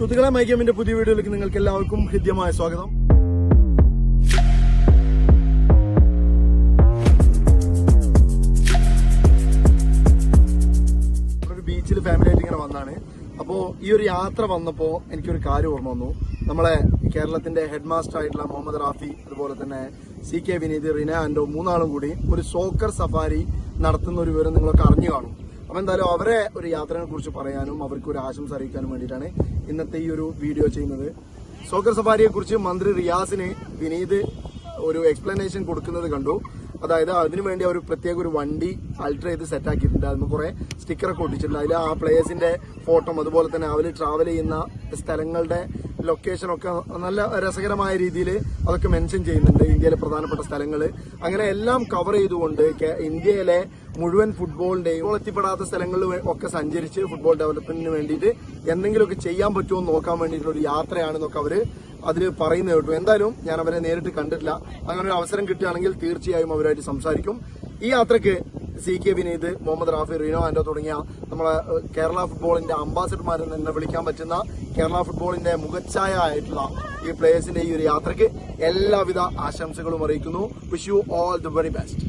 സുഹൃത്തുക്കളെ മൈക്കമ്മിന്റെ പുതിയ വീഡിയോയിലേക്ക് നിങ്ങൾക്ക് എല്ലാവർക്കും ഹൃദ്യമായ സ്വാഗതം. ഒരു ബീച്ചിൽ ഫാമിലി ആയിട്ട് ഇങ്ങനെ വന്നാണ്. അപ്പോ ഈ ഒരു യാത്ര വന്നപ്പോ എനിക്കൊരു കാര്യം ഓർമ്മ വന്നു. നമ്മളെ കേരളത്തിന്റെ ഹെഡ് മാസ്റ്റർ ആയിട്ടുള്ള മുഹമ്മദ് റാഫി അതുപോലെ തന്നെ സി കെ വിനീത് റിന ആൻഡോ മൂന്നാളും കൂടി ഒരു സോക്കർ സഫാരി നടത്തുന്ന ഒരു വിവരം നിങ്ങളൊക്കെ അറിഞ്ഞു കാണും. അപ്പൊ എന്തായാലും അവരെ ഒരു യാത്രയെ കുറിച്ച് പറയാനും അവർക്ക് ഒരു ആശംസ അറിയിക്കാനും വേണ്ടിയിട്ടാണ് ഇന്നത്തെ ഈ ഒരു വീഡിയോ ചെയ്യുന്നത്. സോക്കർ സഫാരിയെ കുറിച്ച് മന്ത്രി റിയാസിന് വിനീത് ഒരു എക്സ്പ്ലനേഷൻ കൊടുക്കുന്നത് കണ്ടു. അതായത് അതിനുവേണ്ടി അവർ പ്രത്യേക ഒരു വണ്ടി അൾട്ടർ ചെയ്ത് സെറ്റ് ആക്കിയിട്ടുണ്ട് അതിന് കുറെ സ്റ്റിക്കറൊക്കെ ഒട്ടിച്ചിട്ടുണ്ട്. അതിൽ ആ പ്ലേയേഴ്സിന്റെ ഫോട്ടോ അതുപോലെ തന്നെ അവർ ട്രാവൽ ചെയ്യുന്ന സ്ഥലങ്ങളുടെ ലൊക്കേഷനൊക്കെ നല്ല രസകരമായ രീതിയിൽ അതൊക്കെ മെൻഷൻ ചെയ്യുന്നുണ്ട്. ഇന്ത്യയിലെ പ്രധാനപ്പെട്ട സ്ഥലങ്ങൾ അങ്ങനെ എല്ലാം കവർ ചെയ്തുകൊണ്ട് ഇന്ത്യയിലെ മുഴുവൻ ഫുട്ബോളിന്റെയും എത്തിപ്പെടാത്ത സ്ഥലങ്ങളിൽ ഒക്കെ സഞ്ചരിച്ച് ഫുട്ബോൾ ഡെവലപ്മെന്റിന് വേണ്ടിയിട്ട് എന്തെങ്കിലുമൊക്കെ ചെയ്യാൻ പറ്റുമോ എന്ന് നോക്കാൻ വേണ്ടിയിട്ടുള്ള ഒരു യാത്രയാണെന്നൊക്കെ അവർ അതിൽ പറയുന്നത് കേട്ടു. എന്തായാലും ഞാൻ അവരെ നേരിട്ട് കണ്ടിട്ടില്ല. അങ്ങനെ ഒരു അവസരം കിട്ടുകയാണെങ്കിൽ തീർച്ചയായും അവരായിട്ട് സംസാരിക്കും. ഈ യാത്രയ്ക്ക് C K Vineeth Muhammad Rafi Reno Ando തുടങ്ങിയ നമ്മളെ കേരള ഫുട്ബോളിന്റെ അംബാസിഡർമാരിൽ തന്നെ വിളിക്കാൻ പറ്റുന്ന കേരള ഫുട്ബോളിന്റെ മുഖച്ഛായ ആയിട്ടുള്ള ഈ പ്ലേയേഴ്സിന്റെ ഈ ഒരു യാത്രയ്ക്ക് എല്ലാവിധ ആശംസകളും അറിയിക്കുന്നു. Wish you all the very best